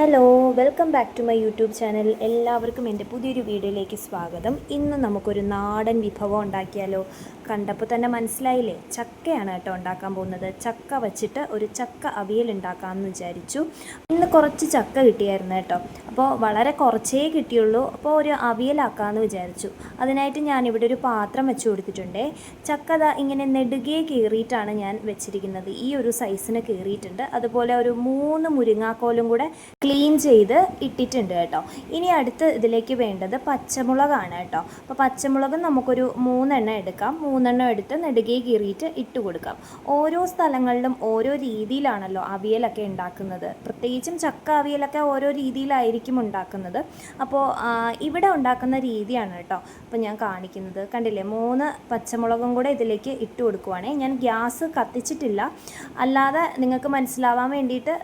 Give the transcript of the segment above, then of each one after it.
Hello welcome back to my YouTube channel എല്ലാവർക്കും എന്റെ പുതിയൊരു വീഡിയോയിലേക്ക് സ്വാഗതം. ഇന്ന് നമുക്കൊരു നാടൻ വിഭവം ഉണ്ടാക്കിയാലോ? കണ്ടപ്പോൾ തന്നെ മനസ്സിലായില്ലേ? ചക്കയാണ് കേട്ടോ ഉണ്ടാക്കാൻ പോകുന്നത്. ചക്ക വച്ചിട്ട് ഒരു ചക്ക അവിയൽ ഉണ്ടാക്കാമെന്ന് വിചാരിച്ചു. ഇന്ന് കുറച്ച് ചക്ക കിട്ടിയായിരുന്നു കേട്ടോ. അപ്പോൾ വളരെ കുറച്ചേ കിട്ടിയുള്ളൂ. അപ്പോൾ ഒരു അവിയലാക്കാമെന്ന് വിചാരിച്ചു. അതിനായിട്ട് ഞാനിവിടെ ഒരു പാത്രം വെച്ച് കൊടുത്തിട്ടുണ്ട്. ചക്ക ഇങ്ങനെ നെടുകെ കീറിയിട്ടാണ് ഞാൻ വെച്ചിരിക്കുന്നത്. ഈ ഒരു സൈസിന് കീറിയിട്ടുണ്ട്. അതുപോലെ ഒരു മൂന്ന് മുരിങ്ങാക്കോലും കൂടെ ക്ലീൻ ചെയ്ത് ഇട്ടിട്ടുണ്ട് കേട്ടോ. ഇനി അടുത്ത് ഇതിലേക്ക് വേണ്ടത് പച്ചമുളകാണ് കേട്ടോ. അപ്പോൾ പച്ചമുളക് നമുക്കൊരു മൂന്നെണ്ണം എടുക്കാം. മൂന്നെണ്ണം എടുത്ത് നെടുകെ കീറിയിട്ട് ഇട്ട് കൊടുക്കാം. ഓരോ സ്ഥലങ്ങളിലും ഓരോ രീതിയിലാണല്ലോ അവിയലൊക്കെ ഉണ്ടാക്കുന്നത്. പ്രത്യേകിച്ചും ചക്ക അവിയലൊക്കെ ഓരോ രീതിയിലായിരിക്കും ഉണ്ടാക്കുന്നത്. അപ്പോൾ ഇവിടെ ഉണ്ടാക്കുന്ന രീതിയാണ് കേട്ടോ അപ്പോൾ ഞാൻ കാണിക്കുന്നത്. കണ്ടില്ലേ? മൂന്ന് പച്ചമുളകും കൂടെ ഇതിലേക്ക് ഇട്ട് കൊടുക്കുവാണേ. ഞാൻ ഗ്യാസ് കത്തിച്ചിട്ടില്ല. അല്ലാതെ നിങ്ങൾക്ക് മനസ്സിലാവാൻ വേണ്ടിയിട്ട്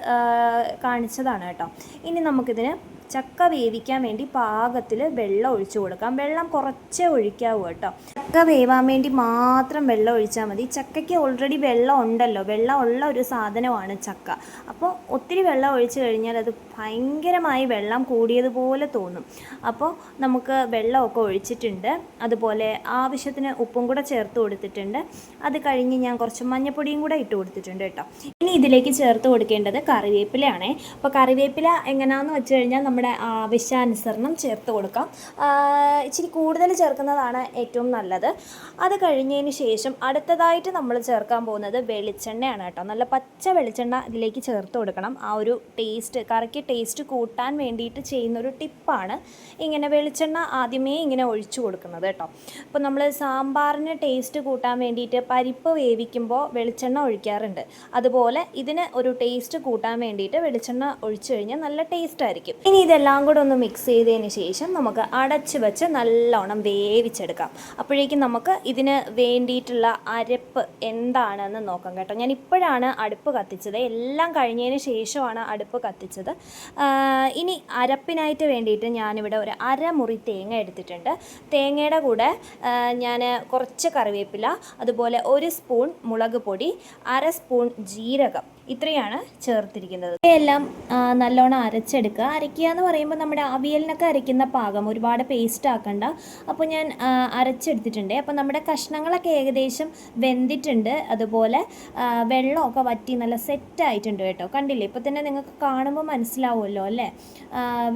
കാണിച്ചതാണ് കേട്ടോ. ഇനി നമുക്കിതിന് ചക്ക വേവിക്കാൻ വേണ്ടി പാകത്തിൽ വെള്ളം ഒഴിച്ചു കൊടുക്കാം. വെള്ളം കുറച്ചേ ഒഴിക്കാവൂ കേട്ടോ. ചക്ക വേവാൻ വേണ്ടി മാത്രം വെള്ളം ഒഴിച്ചാൽ മതി. ചക്കയ്ക്ക് ഓൾറെഡി വെള്ളം ഉണ്ടല്ലോ. വെള്ളം ഉള്ള ഒരു സാധനമാണ് ചക്ക. അപ്പോൾ ഒത്തിരി വെള്ളം ഒഴിച്ചു കഴിഞ്ഞാൽ അത് ഭയങ്കരമായി വെള്ളം കൂടിയതുപോലെ തോന്നും. അപ്പോൾ നമുക്ക് വെള്ളമൊക്കെ ഒഴിച്ചിട്ടുണ്ട്. അതുപോലെ ആവശ്യത്തിന് ഉപ്പും കൂടെ ചേർത്ത് കൊടുത്തിട്ടുണ്ട്. അത് കഴിഞ്ഞ് ഞാൻ കുറച്ച് മഞ്ഞപ്പൊടിയും കൂടെ ഇട്ട് കൊടുത്തിട്ടുണ്ട് കേട്ടോ. ഇനി ഇതിലേക്ക് ചേർത്ത് കൊടുക്കേണ്ടത് കറിവേപ്പിലയാണേ. അപ്പോൾ കറിവേപ്പില എങ്ങനെയാണെന്ന് വെച്ച് കഴിഞ്ഞാൽ നമ്മുടെ ആവശ്യാനുസരണം ചേർത്ത് കൊടുക്കാം. ഇച്ചിരി കൂടുതൽ ചേർക്കുന്നതാണ് ഏറ്റവും നല്ലത്. അത് കഴിഞ്ഞതിന് ശേഷം അടുത്തതായിട്ട് നമ്മൾ ചേർക്കാൻ പോകുന്നത് വെളിച്ചെണ്ണയാണ് കേട്ടോ. നല്ല പച്ച വെളിച്ചെണ്ണ ഇതിലേക്ക് ചേർത്ത് കൊടുക്കണം. ആ ഒരു ടേസ്റ്റ് കറിക്ക് ടേസ്റ്റ് കൂട്ടാൻ വേണ്ടിയിട്ട് ചെയ്യുന്നൊരു ടിപ്പാണ് ഇങ്ങനെ വെളിച്ചെണ്ണ ആദ്യമേ ഇങ്ങനെ ഒഴിച്ചു കൊടുക്കുന്നത് കേട്ടോ. അപ്പോൾ നമ്മൾ സാമ്പാറിന് ടേസ്റ്റ് കൂട്ടാൻ വേണ്ടിയിട്ട് പരിപ്പ് വേവിക്കുമ്പോൾ വെളിച്ചെണ്ണ ഒഴിക്കാറുണ്ട്. അതുപോലെ ഇതിന് ഒരു ടേസ്റ്റ് കൂട്ടാൻ വേണ്ടിയിട്ട് വെളിച്ചെണ്ണ ഒഴിച്ചു കഴിഞ്ഞാൽ നല്ല ടേസ്റ്റ് ആയിരിക്കും. ഇനി ഇതെല്ലാം കൂടെ ഒന്ന് മിക്സ് ചെയ്തതിന് ശേഷം നമുക്ക് അടച്ച് വെച്ച് നല്ലോണം വേവിച്ചെടുക്കാം. അപ്പോഴേക്കും നമുക്ക് ഇതിന് വേണ്ടിയിട്ടുള്ള അരപ്പ് എന്താണെന്ന് നോക്കാം കേട്ടോ. ഞാൻ ഇപ്പോഴാണ് അടുപ്പ് കത്തിച്ചത്. എല്ലാം കഴിഞ്ഞതിന് ശേഷമാണ് അടുപ്പ് കത്തിച്ചത്. ഇനി അരപ്പിനായിട്ട് വേണ്ടിയിട്ട് ഞാനിവിടെ ഒരു അരമുറി തേങ്ങ എടുത്തിട്ടുണ്ട്. തേങ്ങയുടെ കൂടെ ഞാൻ കുറച്ച് കറിവേപ്പില അതുപോലെ ഒരു സ്പൂൺ മുളക് പൊടി അര സ്പൂൺ ജീരകം ഇത്രയാണ് ചേർത്തിരിക്കുന്നത്. ഇവയെല്ലാം നല്ലോണം അരച്ചെടുക്കുക. അരയ്ക്കുക എന്ന് പറയുമ്പോൾ നമ്മുടെ അവിയലിനൊക്കെ അരയ്ക്കുന്ന പാകം ഒരുപാട് പേസ്റ്റ് ആക്കണ്ട. അപ്പോൾ ഞാൻ അരച്ചെടുത്തിട്ടുണ്ട്. അപ്പോൾ നമ്മുടെ കഷ്ണങ്ങളൊക്കെ ഏകദേശം വെന്തിട്ടുണ്ട്. അതുപോലെ വെള്ളമൊക്കെ വറ്റി നല്ല സെറ്റായിട്ടുണ്ട് കേട്ടോ. കണ്ടില്ലേ? ഇപ്പോൾ തന്നെ നിങ്ങൾക്ക് കാണുമ്പോൾ മനസ്സിലാവുമല്ലോ അല്ലേ?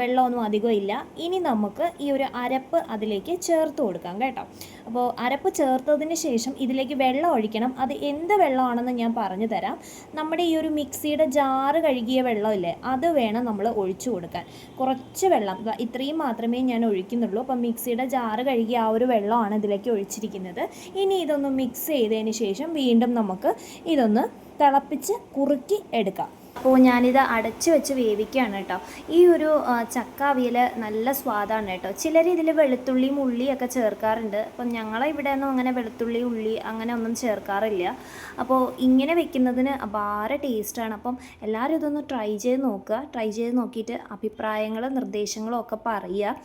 വെള്ളമൊന്നും അധികം ഇല്ല ഇനി നമുക്ക് ഈ ഒരു അരപ്പ് അതിലേക്ക് ചേർത്ത് കൊടുക്കാം കേട്ടോ. അപ്പോൾ അരപ്പ് ചേർത്തതിന് ശേഷം ഇതിലേക്ക് വെള്ളം ഒഴിക്കണം. അത് എന്ത് വെള്ളമാണെന്ന് ഞാൻ പറഞ്ഞു തരാം. നമ്മുടെ ഈ ഒരു മിക്സിയുടെ ജാറ് കഴുകിയ വെള്ളമില്ലേ അത് വേണം നമ്മൾ ഒഴിച്ചു കൊടുക്കാൻ. കുറച്ച് വെള്ളം ഇത്രയും മാത്രമേ ഞാൻ ഒഴിക്കുന്നുള്ളൂ. അപ്പം മിക്സിയുടെ ജാറ് കഴുകിയ ആ ഒരു വെള്ളമാണ് ഇതിലേക്ക് ഒഴിച്ചിരിക്കുന്നത്. ഇനി ഇതൊന്ന് മിക്സ് ചെയ്തതിന് ശേഷം വീണ്ടും നമുക്ക് ഇതൊന്ന് തിളപ്പിച്ച് കുറുക്കി എടുക്കാം. അപ്പോൾ ഞാനിത് അടച്ച് വെച്ച് വേവിക്കുകയാണ് കേട്ടോ. ഈ ഒരു ചക്ക അവിയൽ നല്ല സ്വാദാണ് കേട്ടോ. ചിലർ ഇതിൽ വെളുത്തുള്ളിയും ഒക്കെ ചേർക്കാറുണ്ട്. അപ്പം ഞങ്ങളെ ഇവിടെ ഒന്നും അങ്ങനെ വെളുത്തുള്ളി ഉള്ളി അങ്ങനെ ഒന്നും ചേർക്കാറില്ല. അപ്പോൾ ഇങ്ങനെ വെക്കുന്നതിന് അപാര ടേസ്റ്റാണ്. അപ്പം എല്ലാവരും ഇതൊന്ന് ട്രൈ ചെയ്ത് നോക്കുക. ട്രൈ ചെയ്ത് നോക്കിയിട്ട് അഭിപ്രായങ്ങളും നിർദ്ദേശങ്ങളും ഒക്കെ പറയുക.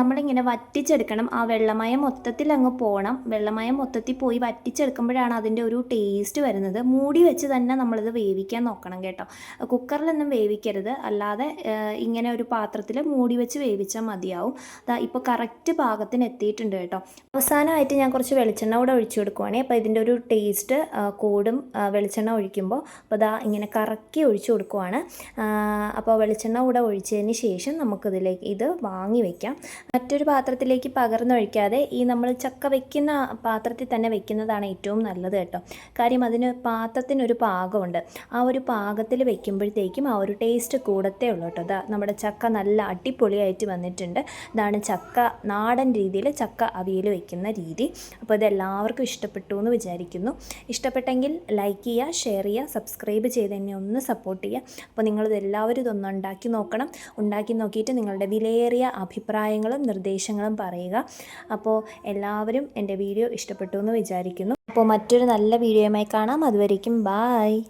നമ്മളിങ്ങനെ വറ്റിച്ചെടുക്കണം. ആ വെള്ളമയം മൊത്തത്തിൽ അങ്ങ് പോകണം. വെള്ളമയം മൊത്തത്തിൽ പോയി വറ്റിച്ചെടുക്കുമ്പോഴാണ് അതിന്റെ ഒരു ടേസ്റ്റ് വരുന്നത്. മൂടി വെച്ച് തന്നെ നമ്മളിത് വേവിക്കാൻ നോക്കണം. കേട്ടോ. കുക്കറിലൊന്നും വേവിക്കരുത്. അല്ലാതെ ഇങ്ങനെ ഒരു പാത്രത്തിൽ മൂടി വെച്ച് വേവിച്ചാൽ മതിയാവും. ദാ ഇപ്പോൾ കറക്റ്റ് പാകത്തിന് എത്തിയിട്ടുണ്ട് കേട്ടോ. അവസാനമായിട്ട് ഞാൻ കുറച്ച് വെളിച്ചെണ്ണ കൂടെ ഒഴിച്ചു കൊടുക്കുവാണെങ്കിൽ അപ്പോൾ ഇതിന്റെ ഒരു ടേസ്റ്റ് കൂടും വെളിച്ചെണ്ണ ഒഴിക്കുമ്പോൾ അപ്പോൾ ദാ ഇങ്ങനെ കറക്കി ഒഴിച്ചു കൊടുക്കുവാണ്. അപ്പോൾ വെളിച്ചെണ്ണ കൂടെ ഒഴിച്ചതിന് ശേഷം നമുക്കിതിലേക്ക് ഇത് വാങ്ങി വെക്കാം. മറ്റൊരു പാത്രത്തിലേക്ക് പകർന്നൊഴിക്കാതെ ഈ നമ്മൾ ചക്ക വെക്കുന്ന പാത്രത്തിൽ തന്നെ വെക്കുന്നതാണ് ഏറ്റവും നല്ലത് കേട്ടോ. കാര്യം അതിന് പാത്രത്തിനൊരു പാകമുണ്ട്. ആ ഒരു പാകത്തിൽ വെക്കുമ്പോഴത്തേക്കും ആ ഒരു ടേസ്റ്റ് കൂടത്തേ ഉള്ളൂ കേട്ടോ. ദാ നമ്മുടെ ചക്ക നല്ല അടിപൊളിയായിട്ട് വന്നിട്ടുണ്ട്. ഇതാണ് ചക്ക നാടൻ രീതിയിൽ ചക്ക അവിയൽ വെക്കുന്ന രീതി. അപ്പോൾ ഇത് എല്ലാവർക്കും ഇഷ്ടപ്പെട്ടു എന്ന് വിചാരിക്കുന്നു. ഇഷ്ടപ്പെട്ടെങ്കിൽ ലൈക്ക് ചെയ്യുക ഷെയർ ചെയ്യുക സബ്സ്ക്രൈബ് ചെയ്ത് എന്നെ ഒന്ന് സപ്പോർട്ട് ചെയ്യുക. അപ്പോൾ നിങ്ങളിത് എല്ലാവരും ഇതൊന്ന് ഉണ്ടാക്കി നോക്കണം. ഉണ്ടാക്കി നോക്കിയിട്ട് നിങ്ങളുടെ വിലയേറിയ അഭിപ്രായങ്ങളും നിർദ്ദേശങ്ങളും പറയുക. അപ്പോൾ എല്ലാവരും എന്റെ വീഡിയോ ഇഷ്ടപ്പെട്ടു എന്ന് വിചാരിക്കുന്നു. അപ്പോൾ മറ്റൊരു നല്ല വീഡിയോയുമായി കാണാം. അതുവരേക്കും ബായ്